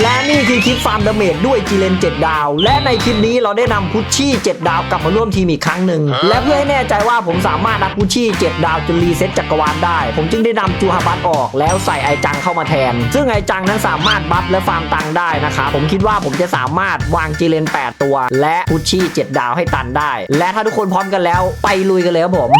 และนี่คือคลิปฟาร์มดาเมจด้วยจีเลน 7 ดาว และในคลิปนี้เราได้นำพุชชี่ 7 ดาวกลับมาร่วมทีมอีกครั้งหนึ่ง และเพื่อให้แน่ใจว่าผมสามารถนักพุชชี่ 7 ดาวจนรีเซ็ตจักรวาลได้ ผมจึงได้นำจูฮาบัตออกแล้วใส่ไอจังเข้ามาแทน ซึ่งไอจังนั้นสามารถบัฟและฟาร์มตังค์ได้นะครับผมคิดว่าผมจะสามารถวางจีเลน 8 ตัว และพุชชี่ 7 ดาวให้ตันได้ และถ้าทุกคนพร้อมกันแล้วไปลุยกันเลยครับผม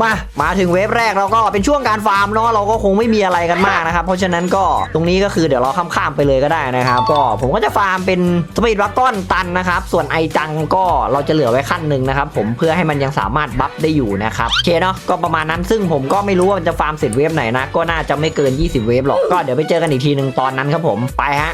มา มาถึงเวฟแรกเราก็เป็นช่วงการฟาร์มเนาะเราก็คงไม่มีอะไรกันมากนะครับ เพราะฉะนั้นก็ตรงนี้ก็คือเดี๋ยวเราข้ามๆไปเลยก็ได้นะครับ ก็ผมก็จะฟาร์มเป็นสปีดวักก้อนตันนะครับ ส่วนไอจังก็เราจะเหลือไว้ขั้นหนึ่งนะครับ ผมเพื่อให้มันยังสามารถบัฟได้อยู่นะครับโอเคเนาะก็ประมาณนั้นซึ่งผมก็ไม่รู้ว่ามันจะฟาร์มเสร็จเวฟไหนนะก็น่าจะไม่เกิน 20 เวฟหรอกก็เดี๋ยวไปเจอกันอีกทีหนึ่งตอนนั้นครับผมไปฮะ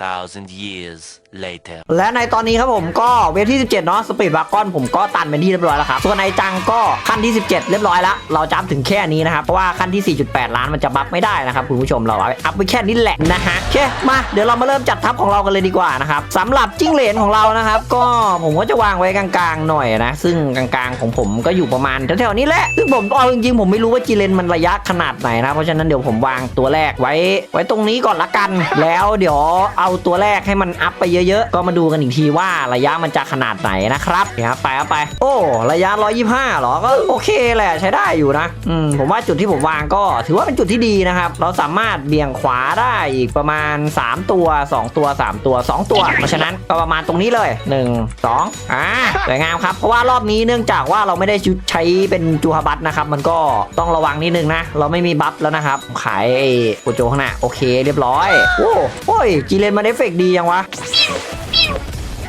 2,000 years later. และในตอนนี้ครับผมก็เวฟที่ 17 เนาะสปีดวากอนผมก็ตันเป็นที่เรียบร้อยแล้วครับ ส่วนไอจังก็ขั้นที่ 17 เรียบร้อยแล้ว เราจำถึงแค่นี้นะครับ เพราะว่าขั้นที่ 4.8 ล้านมันจะบัฟไม่ได้นะครับ คุณผู้ชมเราอาอัพไปแค่นี้แหละนะฮะโอเคมาเดี๋ยวเรามาเริ่มจัดทัพของเรากันเลยดีกว่านะครับสำหรับจิ้งเหลนของเรานะครับ ก็ผมก็จะวางไว้กลางๆหน่อยนะ ซึ่งกลางๆของผมก็อยู่ประมาณแถวๆนี้แหละซึ่งผมเอาจริงๆผมไม่รู้ว่าจีเลนมันระยะขนาดไหนนะเพราะฉะนั้นเดี๋ยวผมวางตัวแรกไว้ ไว้ตรงนี้ก่อนละกัน แล้วเดี๋ยวเอาาตัวแรกให้มันอัพไปเยอะๆ ก็มาดูกันอีกทีว่าระยะมันจะขนาดไหนนะครับเนี่ยครับไปเอาไป โอ้ระยะ 125เหรอ ก็โอเคแหละใช้ได้อยู่นะ อืมผมว่าจุดที่ผมวางก็ถือว่าเป็นจุดที่ดีนะครับ เราสามารถเบี่ยงขวาได้อีกประมาณ 3 ตัว 2 ตัว 3 ตัว 2 ตัว เพราะฉะนั้นก็ประมาณตรงนี้เลย 1 2อ่าสวยงามครับ เพราะว่ารอบนี้เนื่องจากว่าเราไม่ได้ชุดใช้เป็นจูฮาบัตนะครับ มันก็ต้องระวังนิดนึงนะ เราไม่มีบัฟแล้วนะครับ ขายไอ้โกโจข้างหน้าโอเคเรียบร้อย โอ้โอ้ยจีเลนมันเอฟเฟกดียังวะ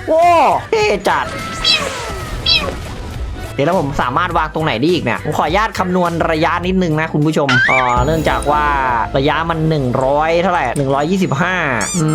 โอ้เท่จัด ดี๋ยวแล้วผมสามารถวางตรงไหนได้อีกเนี่ยผมขออนุญาตคำนวณระยะนิดนึงนะคุณผู้ชมอ่อเนื่องจากว่าระยะมัน 100 เท่าไหร่ 125อื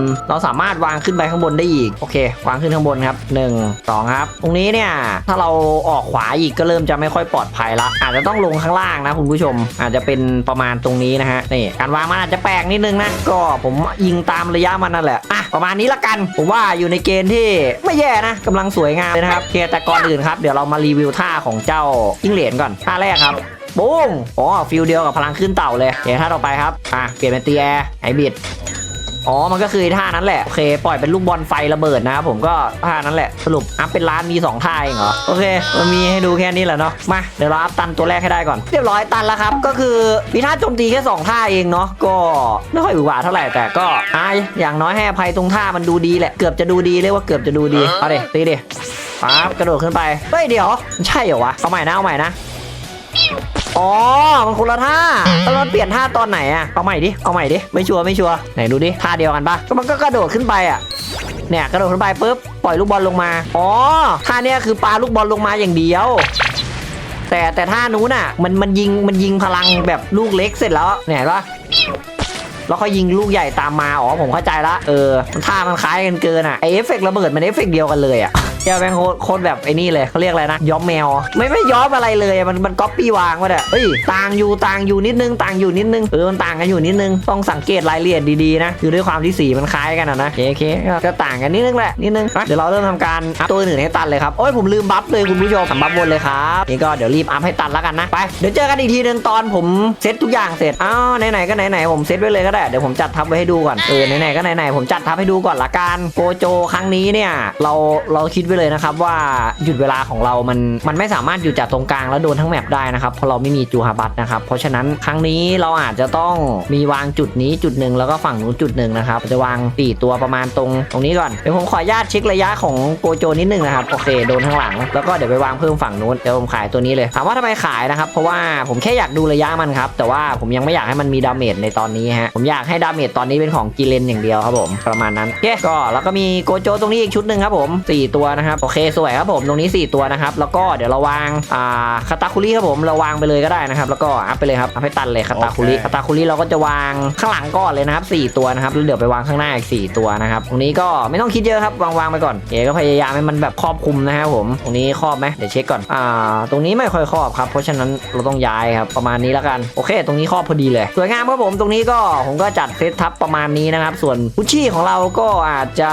มเราสามารถวางขึ้นไปข้างบนได้อีกโอเควางขึ้นข้างบนครับ 1 2 ครับ ตรงนี้เนี่ยถ้าเราออกขวาอีกก็เริ่มจะไม่ค่อยปลอดภัยละอาจจะต้องลงข้างล่างนะคุณผู้ชม อาจจะเป็นประมาณตรงนี้นะฮะนี่การวางมันอาจจะแปลกนิดนึงนะก็ผมยิงตามระยะมันนั่นแหละอะประมาณนี้ละกัน ผมว่าอยู่ในเกณฑ์ที่ไม่แย่นะกำลังสวยงามเลยนะครับโอเคแต่ก่อนอื่นครับเดี๋ยวเรามารีวิวท่าของเจ้าจิ้งเหลนก่อนท่าแรกครับบุ้งอ๋อฟิลเดียวกับพลังขึ้นเต่าเลยเดี๋ยวท่าต่อไปครับอะเปลี่ยนเป็นตีแอร์ไฮบิดอ๋อ มันก็คือท่านั้นแหละโอเคปล่อยเป็นลูกบอลไฟระเบิดนะครับผมก็ท่านั้นแหละสรุปอัพเป็นล้านมี 2 ท่าเองเหรอ โอเค มันมีให้ดูแค่นี้แหละเนาะมาเดี๋ยวเราอัพตันตัวแรกให้ได้ก่อน เรียบร้อยตันแล้วครับ ก็คือมีท่าโจมตีแค่ 2 ท่าเองเนาะก็ไม่ค่อยหวือหวาเท่าไหร่แต่ก็อ่าอย่างน้อยให้อภัยตรงท่ามันดูดีแหละเกือบจะดูดีเรียกว่าเกือบจะดูดีเอาดิตีดิ ปั๊บกระโดดขึ้นไป เฮ้ยเดี๋ยวใช่เหรอวะ เอาใหม่นะเอาใหม่นะ อ๋อ มันคนละท่าแล้วมันเปลี่ยนท่าตอนไหนอะเอาใหม่ดิ เอาใหม่ดิ ไม่ชัวร์ไม่ชัวร์ ไหนดูดิ ท่าเดียวกันปะก็มันก็กระโดดขึ้นไปอะเนี่ยกระโดดขึ้นไปปุ๊บปล่อยลูกบอลลงมา อ๋อ ท่าเนี้ยคือปาลูกบอลลงมาอย่างเดียวแต่แต่ท่านู้นน่ะมันมันยิงมันยิงพลังแบบลูกเล็กเสร็จแล้วเนี่ยเห็นปะแล้วก็ยิงลูกใหญ่ตามมาอ๋อผมเข้าใจละเออท่ามันคล้ายกันเกินอะไอเอฟเฟกต์ระเบิดมันเอฟเฟกต์เดียวกันเลยอะ เจ้าแบงโคตรโคตรแบบไอ้นี่เลยเขาเรียกอะไรนะย้อมแมว ไม่ไม่ย้อมอะไรเลยมันมันก๊อปปี้วางมาเนี่ยเฮ้ยต่างอยู่ต่างอยู่นิดนึงต่างอยู่นิดนึงเออมันต่างกันอยู่นิดนึงต้องสังเกตรายละเอียดดีๆนะคือด้วยความที่สีมันคล้ายกันนะโอเคโอเคก็ต่างกันนิดนึงแหละนิดนึงอะเดี๋ยวเราเริ่มทำการอัพตัวอื่นให้ตันเลยครับโอ้ยผมลืมบัฟเลยคุณผู้ชมทำบัฟบนเลยครับนี่ก็เดี๋ยวรีบอัพให้ตันแล้วกันนะไปเดี๋ยวเจอกันอีกทีหนึงตอนผมเซตทุกอย่างเสร็จอ้าวไหนๆก็ไหนๆผมเซตไว้เลยก็ได้เดี๋ยวผมจัดทับไว้ให้ดูก่อนเออไหนๆก็ไหนๆผมจัดทับให้ดูก่อนละกันโกโจครั้งนี้เนี่ยเราเราคิดว้เลยนะครับว่าหยุดเวลาของเรามันมันไม่สามารถอยู่จากตรงกลางแล้วโดนทั้งแมปได้นะครับเพราะเราไม่มีจูฮาบัตนะครับเพราะฉะนั้นครั้งนี้เราอาจจะต้องมีวางจุดนี้จุดหนึ่งแล้วก็ฝั่งนู้นจุดหนึ่งนะครับจะวางปีตัวประมาณตรงตรงนี้ก่อนเดี๋ยวผมขออนุญาตเช็คระยะของโกโจนิดนึงนะครับโอเคโดนข้างหลัง แล้วก็เดี๋ยวไปวางเพิ่มฝั่งนู้นเดี๋ยวผมขายตัวนี้เลยถามว่าทำไมขายนะครับเพราะว่าผมแค่อยากดูระยะมันครับแต่ว่าผมยังไม่อยากให้มันมีดาเมจในตอนนี้ฮะผมอยากให้ดาเมจตอนนี้เป็นของกิเลนอย่างเดียวครับผมประมาณนั้นโอเคก็แล้วก็มีโกโจตรงนี้อีกชุดหนึ่งครับผมสี่ตัวนะครับโอเคสวยครับผมตรงนี้ 4 ตัวนะครับแล้วก็เดี๋ยวเราวางอ่าคาตาคุริครับผมเราวางไปเลยก็ได้นะครับแล้วก็อัพไปเลยครับอัพให้ตันเลยคาตาคุริคาตาคุริเราก็จะวางข้างหลังก่อนเลยนะครับ4ตัวนะครับแล้วเดี๋ยวไปวางข้างหน้าอีก4ตัวนะครับตรงนี้ก็ไม่ต้องคิดเยอะครับวางวางไปก่อนเอ๋ก็พยายามให้มันแบบครอบคลุมนะครับผมตรงนี้ครอบไหมเดี๋ยวเช็คก่อนอ่าตรงนี้ไม่ค่อยครอบครับเพราะฉะนั้นเราต้องย้ายครับประมาณนี้แล้วกันโอเค ตรงนี้ครอบพอดีเลยสวยงามครับผมตรงนี้ก็ผมก็จัดเซตทับประมาณนี้นะครับส่วนพุชชี่ของเราก็อาจจะ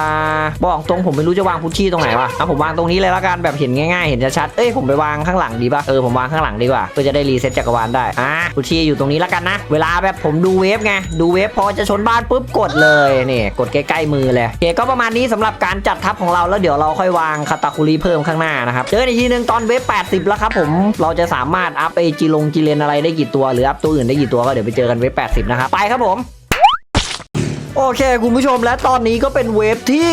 บอกตรงผมไม่รู้จะวางพุชชี่ตรงไหนวะอะผมวางตรงนี้เลยละกันแบบเห็นง่ายๆ เห็นชัดๆเอ้ยผมไปวางข้างหลังดีป่ะเออผมวางข้างหลังดีกว่าเพื่อจะได้รีเซ็ตจักรวาลได้อะพุชี่อยู่ตรงนี้ละกันนะ เวลาแบบผมดูเวฟไงดูเวฟพอจะชนบ้านปุ๊บกดเลยนี่กดใกล้ๆมือเลยโอเคก็ประมาณนี้สำหรับการจัดทัพของเราแล้วเดี๋ยวเราค่อยวางคาตาคุริเพิ่มข้างหน้านะครับเจอกันทีหนึงตอนเวฟ80 แล้วครับผมเราจะสามารถอัพไอจีลงจีเลนอะไรได้กี่ตัว หรืออัพตัวอื่นได้กี่ตัวก็เดี๋ยวไปเจอกันเวฟ80 นะครับไปครับผม โอเค คุณผู้ชมและตอนนี้ก็เป็นเวฟที่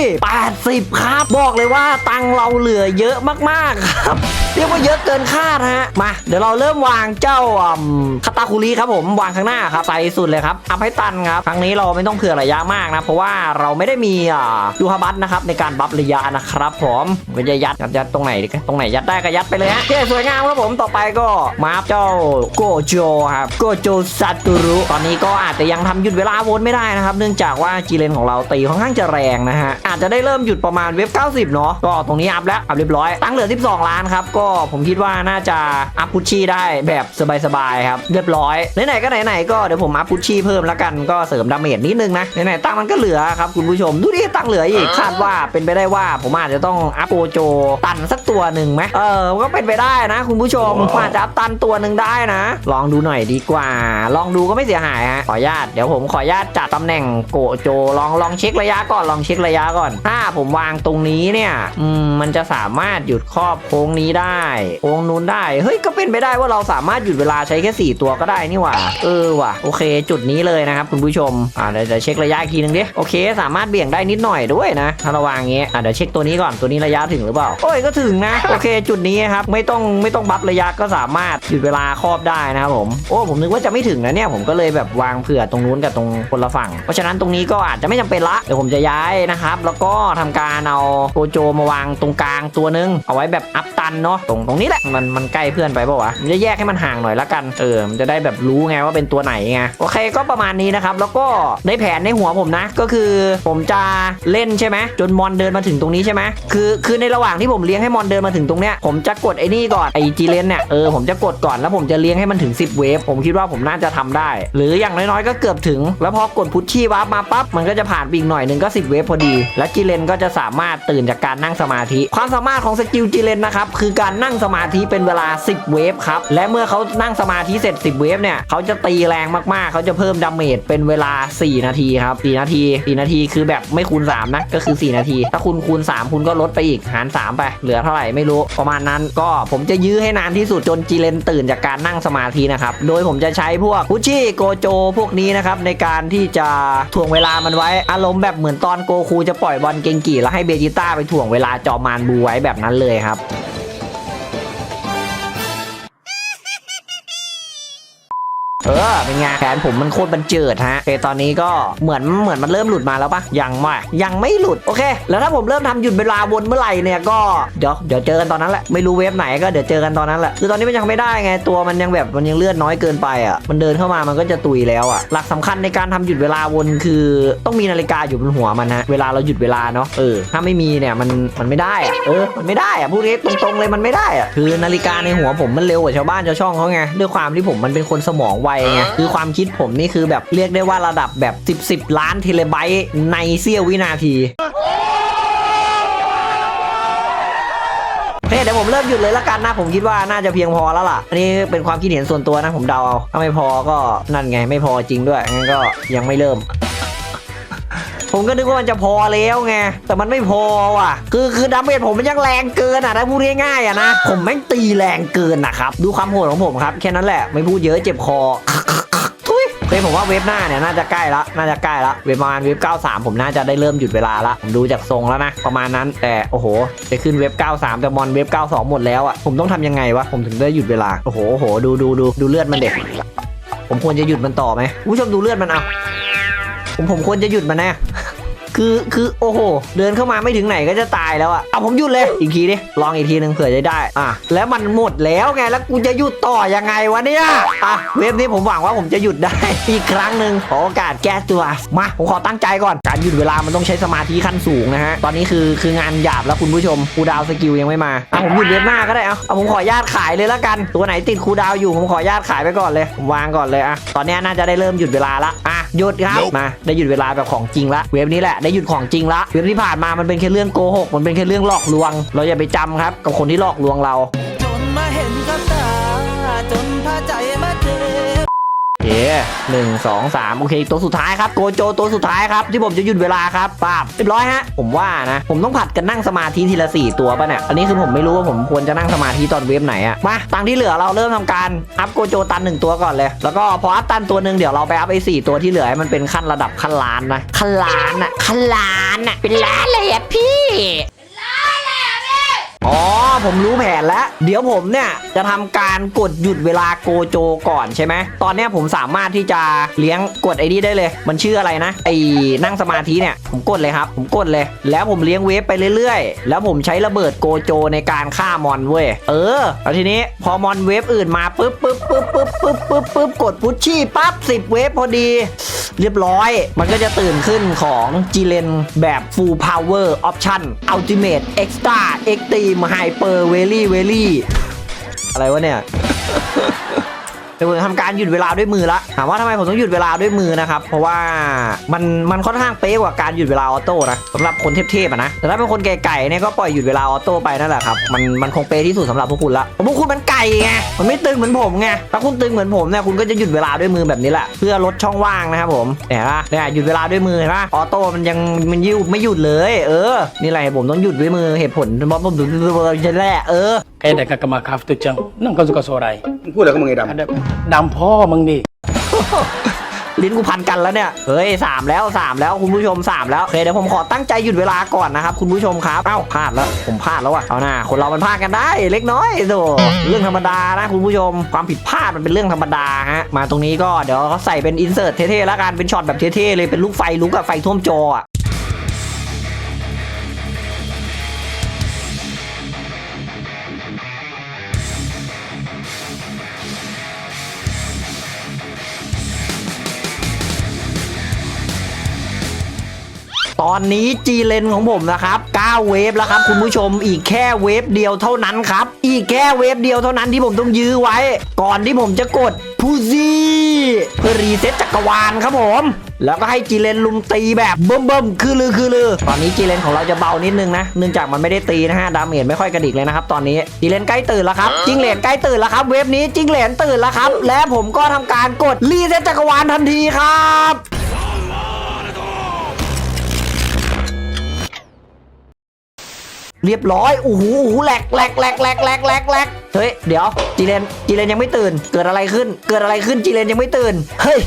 80 ครับ บอกเลยว่าตังเราเหลือเยอะมากๆครับ เรียกว่าเยอะเกินคาดฮะ มาเดี๋ยวเราเริ่มวางเจ้าคาตาคุริครับผมวางข้างหน้าครับใส่สุดเลยครับอัพให้ตันครับครั้งนี้เราไม่ต้องเผื่อระยะมากนะ เพราะว่าเราไม่ได้มียูฮาบัตนะครับในการบัฟระยะนะครับผมไม่จะยัดยัดยัดตรงไหนดีตรงไหนยัดได้ก็ยัดไปเลยฮะโอเคสวยงามครับผมต่อไปก็มาอัพเจ้าโกโจครับโกโจซาตุรุตอนนี้ก็อาจจะยังทำหยุดเวลาวนไม่ได้นะครับ เนื่องจากว่าจีเลนของเราตีค่อนข้างจะแรงนะฮะ อาจจะได้เริ่มหยุดประมาณเว็บ 90 เนาะก็ตรงนี้อัพแล้ว อัพเรียบร้อย ตั้งเหลือ 12 ล้านครับ ก็ผมคิดว่าน่าจะอัพพุชชี่ได้แบบสบายๆครับ เรียบร้อยไหนๆก็ไหนๆก็เดี๋ยวผมอัพพุชชี่เพิ่มแล้วกันก็เสริมดาเมจนิดนึงนะไหนๆตั้งมันก็เหลือครับคุณผู้ชมดูดิตั้งเหลืออีกคาดว่าเป็นไปได้ว่าผมอาจจะต้องอัพโกโจตันสักตัวหนึ่งไหมเออก็เป็นไปได้นะ คุณผู้ชมผมอาจจะอัพตันตัวหนึ่งได้นะ ลองดูหน่อยดีกว่า ลองดูก็ไม่เสียหายฮะขออนุญาตเดี๋ยวผมขออนุญาตจัดตำแหน่งโกโจลองลองเช็คระยะก่อนลองเช็คระยะก่อน ถ้าผมวางตรงนี้เนี่ยอืมมันจะสามารถหยุดครอบโค้งนี้ได้โค้งนู้นได้เฮ้ยก็เป็นไปได้ว่าเราสามารถหยุดเวลาใช้แค่ 4 ตัวก็ได้นี่หว่าเออว่ะโอเค จุดนี้เลยนะครับคุณผู้ชมอ่าเดี๋ยวเดี๋ยวเช็คระยะอีกทีนึงดิโอเค สามารถเบี่ยงได้นิดหน่อยด้วยนะถ้าเราวางอย่างงี้อ่าเดี๋ยวเช็คตัวนี้ก่อนตัวนี้ระยะถึงหรือเปล่าโอ้ยก็ถึงนะโอเค จุดนี้ครับไม่ต้องไม่ต้องบัฟระยะก็สามารถหยุดเวลาครอบได้นะครับผมโอ้ผมนึกว่าจะไม่ถึงนะเนี่ยผมก็เลยแบบวางเผื่อตรงนู้นกับตรงคนละฝั่งเพราะฉะนั้นตรงนี้ก็อาจจะไม่จำเป็นละเดี๋ยวผมจะย้ายนะครับ แล้วก็ทำการเอาโกโจมาวางตรงกลางตัวนึง เอาไว้แบบอัพตันเนาะตรงตรงนี้แหละมันมันใกล้เพื่อนไปเปล่าวะมันจะแยกให้มันห่างหน่อยละกันเออมันจะได้แบบรู้ไงว่าเป็นตัวไหนไงโอเคก็ประมาณนี้นะครับ แล้วก็ในแผนในหัวผมนะ ก็คือผมจะเล่นใช่ไหมจนมอนเดินมาถึงตรงนี้ใช่ไหมคือคือในระหว่างที่ผมเลี้ยงให้มอนเดินมาถึงตรงเนี้ยผมจะกดไอ้นี่ก่อนไอจีเลนเนี่ยเออผมจะกดก่อนแล้วผมจะเลี้ยงให้มันถึง 10 เวฟผมคิดว่าผมน่าจะทำได้ หรืออย่างน้อยๆก็เกือบถึง แล้วพอกดพุชชี่วาร์ปมาปั๊บมันก็จะผ่านไปอีกหน่อยหนึ่งก็ 10 เวฟพอดี และจีเลนก็จะสามารถตื่นจากการนั่งสมาธิ ความสามารถของสกิลจีเลนนะครับคือการนั่งสมาธิเป็นเวลา 10 เวฟครับและเมื่อเขานั่งสมาธิเสร็จ 10 เวฟเนี่ยเขาจะตีแรงมากๆ เขาจะเพิ่มดาเมจเป็นเวลา 4 นาทีครับ4นาที 4 นาทีคือแบบไม่คูณ 3 นะ ก็คือ 4 นาที ถ้าคุณคูณ 3 คุณก็ลดไปอีกหาร 3 ไป เหลือเท่าไหร่ไม่รู้ ประมาณนั้นก็ผมจะยื้อให้นานที่สุดจนจีเลนตื่นจากการนั่งสมาธินะครับ โดยผมจะใช้พวกพุชชี่โกโจพวกนี้นะครับในการที่จะถ่วงเวลามันไว้ อารมณ์แบบเหมือนตอนโกคูจะปล่อยบอลเกงกีแล้วให้เบจิต้าไปถ่วงเวลาจอมานบูไว้แบบนั้นเลยครับ เออเป็นไงแผนผมมันโคตรบันเจิดฮะโอเคตอนนี้ก็เหมือนเหมือนมันเริ่มหลุดมาแล้วปะยังไม่ยังไม่หลุดโอเค แล้วถ้าผมเริ่มทำหยุดเวลาวนเมื่อไหร่เนี่ยก็เดี๋ยวเดี๋ยวเจอกันตอนนั้นแหละไม่รู้เว็บไหนก็เดี๋ยวเจอกันตอนนั้นแหละคือตอนนี้มันยังไม่ได้ไงตัวมันยังแบบมันยังเลือดน้อยเกินไปอะมันเดินเข้ามามันก็จะตุยแล้วอะหลักสำคัญในการทำหยุดเวลาวนคือต้องมีนาฬิกาอยู่บนหัวมันฮะเวลาเราหยุดเวลาเนาะเออถ้าไม่มีเนี่ยมันมันไม่ได้อะเออมันไม่ได้อะพูดตรงๆเลยมันไม่ได้อะคือนาฬิกาในหัวผมมันเร็วกว่าชาวบ้านชาวช่องเขาไงด้วยความที่ผมมันเป็นคนสมองไวไงคือความคิดผมนี่คือแบบเรียกได้ว่าระดับแบบ 10 10 ล้านเทเลไบต์ในเสี้ยววินาทีโอเคเดี๋ยวผมเริ่มหยุดเลยละกันนะ ผมคิดว่าน่าจะเพียงพอแล้วล่ะ อันนี้เป็นความคิดเห็นส่วนตัวนะผมเดาเอา ถ้าไม่พอก็นั่นไงไม่พอจริงด้วยงั้นก็ยังไม่เริ่ม ผมก็นึกว่ามันจะพอแล้วไงแต่มันไม่พอว่ะ คือคือดาเมจผมมันยังแรงเกินอะถ้าพูดง่ายๆอะนะผมแม่งตีแรงเกินนะครับดูความโหดของผมครับแค่นั้นแหละไม่พูดเยอะเจ็บคอทุยเฮ้ยผมว่าเว็บหน้าเนี่ยน่าจะใกล้ละน่าจะใกล้ละเว็บประมาณเว็บ 93 ผมน่าจะได้เริ่มหยุดเวลาละผมดูจากทรงแล้วนะ ประมาณนั้นแต่โอ้โหจะขึ้นเว็บ 93 แต่มอนเว็บ 92 หมดแล้วอะผมต้องทำยังไงวะผมถึงได้หยุดเวลาโอ้โหโอ้โหดูดูดูดูเลือดมันเด็กผมควรจะหยุดมันต่อไหมผู้ชมดูเลือดมันเอาผมผมควรจะหยุดมันแน่ คือคือโอ้โห เดินเข้ามาไม่ถึงไหนก็จะตายแล้วอะเอาผมหยุดเลยอีกทีดิลองอีกทีหนึ่งเผื่อจะได้อะแล้วมันหมดแล้วไงแล้วกูจะหยุดต่อยังไงวะเนี่ยอะเว็บนี้ผมหวังว่าผมจะหยุดได้ อีกครั้งหนึ่งขอโอกาสแก้ตัวมาผมขอตั้งใจก่อนการหยุดเวลามันต้องใช้สมาธิขั้นสูงนะฮะตอนนี้คือคืองานหยาบแล้วคุณผู้ชมคูดาวสกิลยังไม่มาอะผมหยุดเว็บหน้าก็ได้เอาเอาผมขออนุญาตขายเลยละกัน ตัวไหนติดคูดาวอยู่ผมขออนุญาตขายไปก่อนเลย วางก่อนเลยอะตอนนี้น่าจะได้เริ่มหยุดเวลาละอะ หยุดครับมาได้หยุดเวลาแบบของจริงละเว็บนี้แหละได้หยุดของจริงละเว็บที่ผ่านมามันเป็นแค่เรื่องโกหกมันเป็นแค่เรื่องหลอกลวง เราอย่าไปจำครับ กับคนที่หลอกลวงเรา จนมาเห็นกับตาจนพาใจมาเจ็บโอ เคหนึ่งสองสามโอเค ตัวสุดท้ายครับโกโจตัวสุดท้ายครับ ที่ผมจะหยุดเวลาครับป้าบเรียบร้อยฮะ ผมว่านะ ผมต้องผัดกันนั่งสมาธิทีละสี่ตัวป่ะเนี่ย อันนี้คือผมไม่รู้ว่าผมควรจะนั่งสมาธิตอนเวฟไหนอะมาตังที่เหลือเราเริ่มทำการอัพโกโจตันหนึ่งตัวก่อนเลย แล้วก็พออัพตันตัวหนึ่งเดี๋ยวเราไปอัพไอ้สี่ตัวที่เหลือให้มันเป็นขั้นระดับขั้นล้านนะขั้นล้านอะขั้นล้านอะเป็นล้านเลยอะพี่ อ๋อ ผมรู้แผนแล้ว เดี๋ยวผมเนี่ย จะทำการกดหยุดเวลาโกโจก่อนใช่ไหม ตอนเนี้ยผมสามารถที่จะเลี้ยงกดไอ้นี่ได้เลย มันชื่ออะไรนะ ไอ้นั่งสมาธิเนี่ย ผมกดเลยครับ ผมกดเลย แล้วผมเลี้ยงเวฟไปเรื่อยๆ แล้วผมใช้ระเบิดโกโจในการฆ่ามอนเว้ย เออ แล้วทีนี้พอมอนเวฟอื่นมาปุ๊บปุ๊บปุ๊บปุ๊บปุ๊บปุ๊บปุ๊บกดพุชชี่ปั๊บสิบเวฟพอดี เรียบร้อย มันก็จะตื่นขึ้นของ g ีเลนแบบ Full Power Option Ultimate Extra Extreme มไฮเปอร์เวลี่เวลี่อะไรวะเนี่ย เดี๋ยวผมทำการหยุดเวลาด้วยมือละถามว่าทำไมผมต้องหยุดเวลาด้วยมือนะครับ เพราะว่ามันมันค่อนข้างเป๊ะกว่าการหยุดเวลาออโต้นะสำหรับคนเทพๆอะนะแต่ถ้าเป็นคนไก่ๆเนี่ยก็ปล่อยหยุดเวลาออโต้ไปนั่นแหละครับมันมันคงเป๊ะที่สุดสำหรับพวกคุณละเพราะพวกคุณมันไก่ไงมันไม่ตึงเหมือนผมไงถ้าคุณตึงเหมือนผมเนี่ยคุณก็จะหยุดเวลาด้วยมือแบบนี้แหละเพื่อลดช่องว่างนะครับผมเห็นปะเนี่ยหยุดเวลาด้วยมือเห็นปะออโต้มันยังมันยืดไม่หยุดเลย เออ นี่แหละผมต้องหยุดด้วยมือเหตุผลเพราะผมถึงจะแหลเออ Kaya dah kakak makaf tu cang. Nang kau suka sorai. พูดแล้วก็มึงไอ้ดำ Ada dam po mang ni. ลิ้นกูพันกันแล้วเนี่ย เฮ้ยสามแล้วสามแล้วคุณผู้ชมสามแล้วโอเคเดี๋ยวผมขอตั้งใจหยุดเวลาก่อนนะครับคุณผู้ชมครับ เอ้าพลาดแล้วผมพลาดแล้วว่ะเอาหน้าคนเรามันพลาดกันได้เล็กน้อยโถเรื่องธรรมดานะคุณผู้ชมความผิดพลาดมันเป็นเรื่องธรรมดาฮะมาตรงนี้ก็เดี๋ยวเขาใส่เป็นอินเสิร์ตเท่ๆแล้วกันเป็นช็อตแบบเท่ๆเลยเป็นลูกไฟลุกกับไฟท่วมจออะ อนนี้จีเลนของผมนะครับ9เวฟแล้วครับคุณผู้ชมอีกแค่เวฟเดียวเท่านั้นครับ อีกแค่เวฟเดียวเท่านั้นที่ผมต้องยื้อไว้ ก่อนที่ผมจะกดพูซี่เพื่อรีเซ็ตจักรวาลครับผม แล้วก็ให้จีเลนลุมตีแบบเบิ่มเบิ่มๆคือลือคือลือ ตอนนี้จีเลนของเราจะเบานิดนึงนะ เนื่องจากมันไม่ได้ตีนะฮะ ดาเมจไม่ค่อยกระดิกเลยนะครับตอนนี้จีเลนใกล้ตื่นแล้วครับจิงเหลนใกล้ตื่นแล้วครับ เวฟนี้จิงเหลนตื่นแล้วครับ และผมก็ทำการกดรีเซ็ตจักรวาลทันทีครับ เรียบร้อยโอ้โหโอ้โหแหลกแหลกแหลกแหลกแหลกแหลกแหลกเฮ้ยเดี๋ยวจีเลนจีเลนยังไม่ตื่น เกิดอะไรขึ้น เกิดอะไรขึ้นจีเลนยังไม่ตื่นเฮ้ย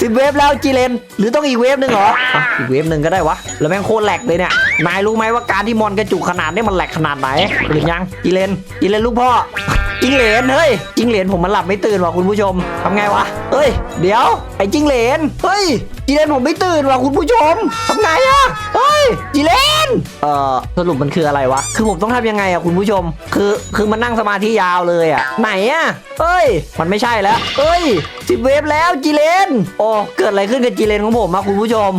สิบเวฟแล้วจีเลนหรือต้องอีกเวฟหนึ่งเหรออีกเวฟหนึ่งก็ได้วะแล้วแม่งโคตรแหลกเลยเนี่ยนายรู้ไหมว่าการที่มอนกระจุกขนาดนี้มันแหลกขนาดไหนหรือยังจีเลนจีเลนลูกพ่อ จิงเหลนเฮ้ยจิงเหลนผมมันหลับไม่ตื่นว่ะคุณผู้ชมทำไงวะเฮ้ย เดี๋ยวไอ้จิงเหลนเฮ้ยจีเลนผมไม่ตื่นว่ะคุณผู้ชมทำไงอะเฮ้ยจีเลนเอ่อสรุปมันคืออะไรวะคือผมต้องทำยังไงอะคุณผู้ชม คือคือมันนั่งสมาธิยาวเลยอะไหนอะเฮ้ย มันไม่ใช่แล้วเฮ้ยสิบเวฟแล้วจีเลนโอ้เกิดอะไรขึ้นกับจีเลนของผมอะคุณผู้ชม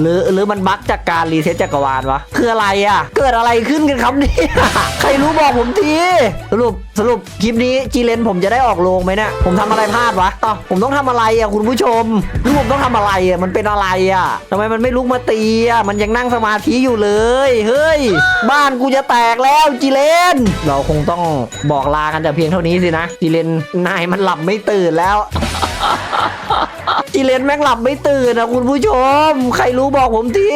หรือหรือมันบั๊กจากการรีเซ็ตจักรวาลวะคืออะไรอะ เกิดอะไรขึ้นกันครับเนี่ยใครรู้บอกผมทีสรุปสรุปคลิปนี้จีเลนผมจะได้ออกโรงไหมเนี่ยผมทำอะไรพลาดวะต่อผมต้องทำอะไรอะคุณผู้ชมหรือผมต้องทำอะไรอะมันเป็นอะไรอะทำไมมันไม่ลุกมาตีอะมันยังนั่งสมาธิอยู่เลยเฮ้ย บ้านกูจะแตกแล้วจีเลน เราคงต้องบอกลากันแต่เพียงเท่านี้สินะจีเลนนายมันหลับไม่ตื่นแล้ว จีเลนแม่งหลับไม่ตื่นนะคุณผู้ชม ใครรู้บอกผมที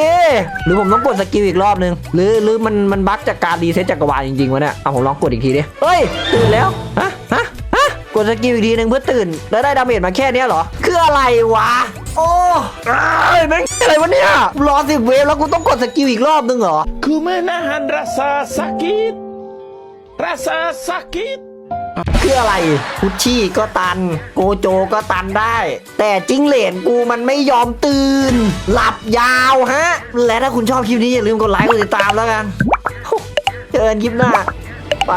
หรือผมต้องกดสกิลอีกรอบนึง หรือหรือมันมันบั๊กจากการรีเซ็ตจักรวาลจริงๆวะเนี่ย เอาผมลองกดอีกทีดิ เฮ้ย ตื่นแล้ว ฮะ ฮะ ฮะ กดสกิลอีกทีนึงเพื่อตื่น แล้วได้ดาเมจมาแค่นี้เหรอ คืออะไรวะ โอ้เอ้ยแม่งอะไรวะเนี่ย รอสิบเวฟแล้วกูต้องกดสกิลอีกรอบนึงเหรอ Ku menahan rasa sakit. Rasa sakit. คืออะไรพุชชี่ก็ตัน โกโจก็ตันได้ แต่จิ้งเหลนกูมันไม่ยอมตื่น หลับยาวฮะ และถ้าคุณชอบคลิปนี้อย่าลืมกดไลค์กดติดตามแล้วกันเจอกันคลิปหน้า ไป